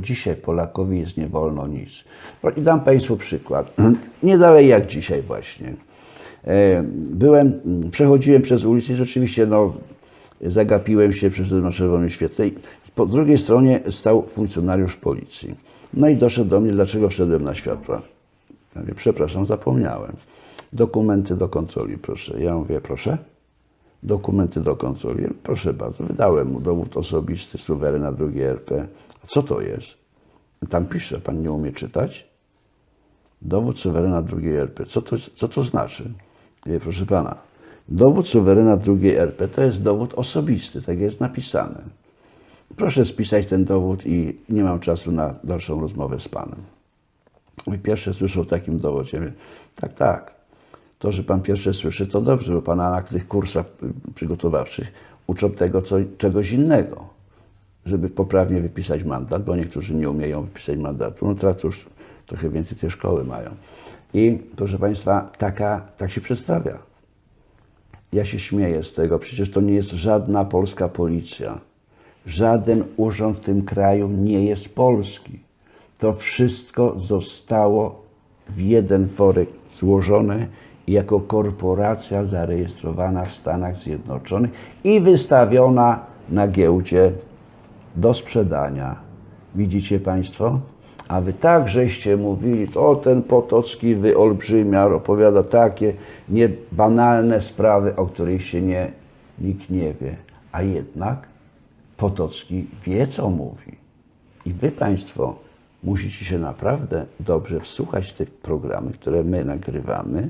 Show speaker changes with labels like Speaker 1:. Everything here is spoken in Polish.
Speaker 1: dzisiaj Polakowi jest nie wolno nic. I dam Państwu przykład. Nie dalej jak dzisiaj właśnie. E, Byłem, przechodziłem przez ulicę i rzeczywiście no, zagapiłem się, przyszedłem na czerwonym świetle i po drugiej stronie stał funkcjonariusz policji. No i doszedł do mnie, dlaczego wszedłem na światła. Ja mówię, przepraszam, zapomniałem. Dokumenty do kontroli, proszę. Ja mówię, proszę? Dokumenty do kontroli. Proszę bardzo, wydałem mu dowód osobisty, suwerena drugiej RP. Co to jest? Tam pisze, pan nie umie czytać? Dowód suwerena drugiej RP. Co to, co to znaczy? Wie, proszę pana, dowód suwerena drugiej RP to jest dowód osobisty, tak jest napisane. Proszę spisać ten dowód i nie mam czasu na dalszą rozmowę z panem. Pierwsze słyszę o takim dowodzie. Tak, tak. To, że pan pierwsze słyszy, to dobrze, bo pana na tych kursach przygotowawczych uczą tego co, czegoś innego, żeby poprawnie wypisać mandat, bo niektórzy nie umieją wypisać mandatu. No teraz już trochę więcej tej szkoły mają. I proszę państwa, taka, tak się przedstawia. Ja się śmieję z tego, przecież to nie jest żadna polska policja. Żaden urząd w tym kraju nie jest polski. To wszystko zostało w jeden worek złożone jako korporacja zarejestrowana w Stanach Zjednoczonych i wystawiona na giełdzie do sprzedania. Widzicie Państwo? A wy tak żeście mówili, o ten Potocki wyolbrzymiar, opowiada takie nie banalne sprawy, o których się nie, nikt nie wie. A jednak Potocki wie, co mówi. I wy Państwo musicie się naprawdę dobrze wsłuchać w te programy, które my nagrywamy,